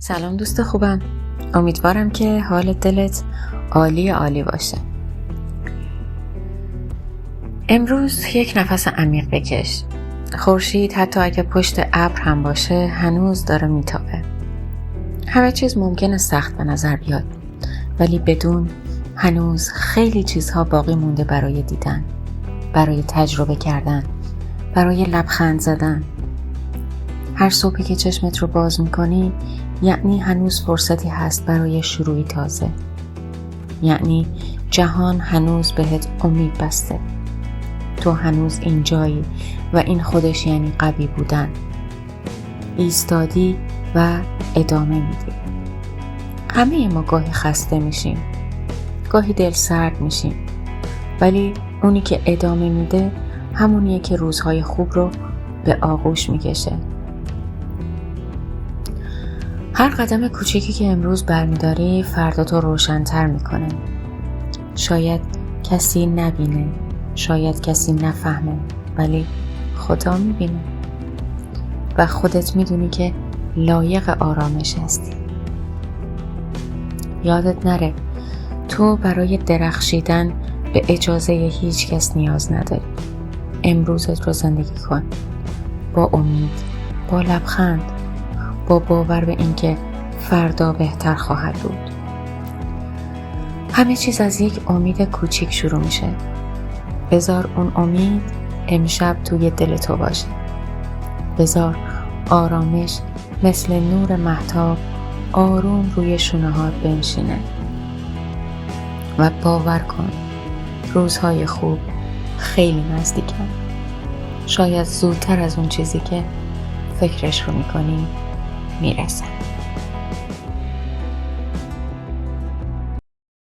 سلام دوست خوبم. امیدوارم که حال دلت عالی عالی باشه. امروز یک نفس عمیق بکش. خورشید حتی اگه پشت ابر هم باشه هنوز داره میتابه. همه چیز ممکنه سخت به نظر بیاد. ولی بدون هنوز خیلی چیزها باقی مونده برای دیدن. برای تجربه کردن. برای لبخند زدن. هر صبحی که چشمت رو باز می‌کنی یعنی هنوز فرصتی هست برای شروعی تازه. یعنی جهان هنوز بهت امید بسته. تو هنوز اینجایی و این خودش یعنی قوی بودن. ایستادی و ادامه میدی. همه ما گاهی خسته میشیم. گاهی دل سرد میشیم. ولی اونی که ادامه میده همونیه که روزهای خوب رو به آغوش می‌کشه. هر قدم کوچیکی که امروز برمیداری فردا تو روشنتر می‌کنه. شاید کسی نبینه شاید کسی نفهمه ولی خدا می‌بینه. و خودت می‌دونی که لایق آرامش هستی. یادت نره تو برای درخشیدن به اجازه هیچ کس نیاز نداری. امروزت رو زندگی کن. با امید با لبخند. با باور به اینکه فردا بهتر خواهد بود. همه چیز از یک امید کوچیک شروع میشه. بذار اون امید امشب توی دل تو باشه. بذار آرامش مثل نور محتاب آروم روی شونه ها بنشینه. و باور کن روزهای خوب خیلی نزدیکن شاید زودتر از اون چیزی که فکرش رو می‌کنی. می‌رسن